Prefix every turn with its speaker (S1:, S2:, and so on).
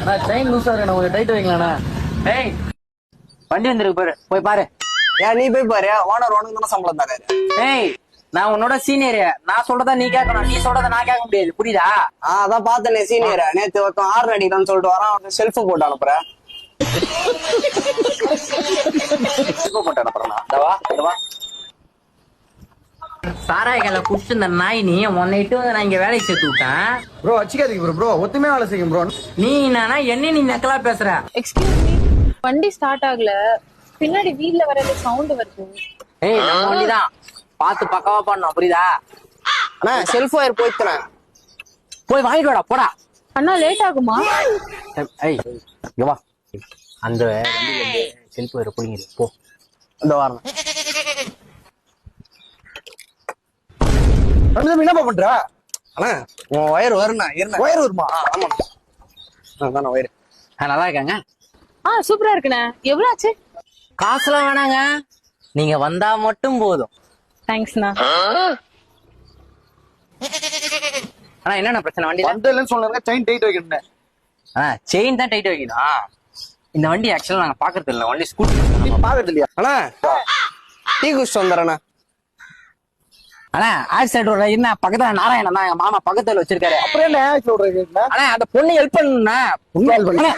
S1: அண்ணா chain லூஸா இருக்கு கொஞ்சம் tight வைங்களா
S2: ஏய் வண்டி வந்திருக்கு பாரு போய் பாரு.
S3: ஏன் நீ போய் பாரு ஓனர் உனக்கு தானே சம்பளம் தராரு.
S2: ஏய் நான் உன்னோட சீனியர் நான் சொல்றதா நீ கேட்கணும் நீ சொல்றத நான் கேட்க முடியாது புரியுதா?
S3: ஆ அதான் பார்த்தனே சீனியர் நேத்து ஒருத்தன் ஆறு அடிக்கலாம்னு சொல்லிட்டு வரான் அவன் செல்ஃப் போட்டு அனுப்புறேன்.
S2: போட்டு அனுப்புறேன் இந்த வா இந்த வா சாராயக்கால குடிச்சு இந்த நாய் நீ உன்னைட்டு வந்து நான் இங்க வேலைக்கு சேர்த்து விட்டேன்.
S1: ப்ரோ வச்சுக்காதீங்க ப்ரோ ப்ரோ ஒத்துமையா வேலை செய்யும் ப்ரோ
S2: நீ என்னன்னா என்ன நீ நக்கலா பேசுற.
S4: எக்ஸ்கியூஸ் மீ வண்டி ஸ்டார்ட் ஆகல. பின்னாடி வீல்ல வர சவுண்ட் வருது.
S2: ஏய் நம்ம வண்டிதான் பார்த்து பக்காவா பண்ணணும் புரியுதா?
S3: அண்ணா செல்ஃப் ஒயர் போய்த்துறேன்
S2: போய் வாங்கிட்டு வாடா போடா.
S4: அண்ணா லேட் ஆகுமா?
S2: ஏய் இங்க வா. அந்த செல்ஃப் வர புடிங்கிரு போ.
S3: இந்த வாரம்.
S1: என்னப்பா பண்ற?
S3: அண்ணா உன் ஒயர் வருண்ணா இருண்ணா
S1: ஒயர் வருமா?
S3: ஆமா. அதான ஒயர்
S2: நல்லா இருக்காங்க.
S4: ஆ சூப்பரா இருக்குண்ணே. எவ்வளவு ஆச்சு
S2: காசுலாம் வேணாங்க. நீங்க வந்தா மட்டும் போதும்.
S4: தேங்க்ஸ்ண்ணா
S2: ஆனா என்னென்ன பிரச்சனை? வண்டி
S1: வந்ததுலன்னு சொன்னாங்க செயின் டைட் வைக்கணும்
S2: ஆ செயின் தான் டைட் வைக்கணும். இந்த வண்டி ஆக்சுவலா நாங்க பாக்குறது இல்ல. வண்டி ஸ்கூட்டி
S1: பாக்குறது இல்லையா?
S3: அண்ணா டீ குடிச்சிட்டு வந்துடுறேண்ணா.
S2: ஆனா ஆக்சிடென்ட் ரோட என்ன பக்கத்துல நாராயணன் தான் எங்க மாமா பக்கத்துல வச்சிருக்காரு.
S1: அப்புறம் என்ன சொல்றீங்க
S2: ஆனா அந்த பொண்ணு ஹெல்ப் பண்ணுண்ணா
S1: உண்மை help பண்ணு.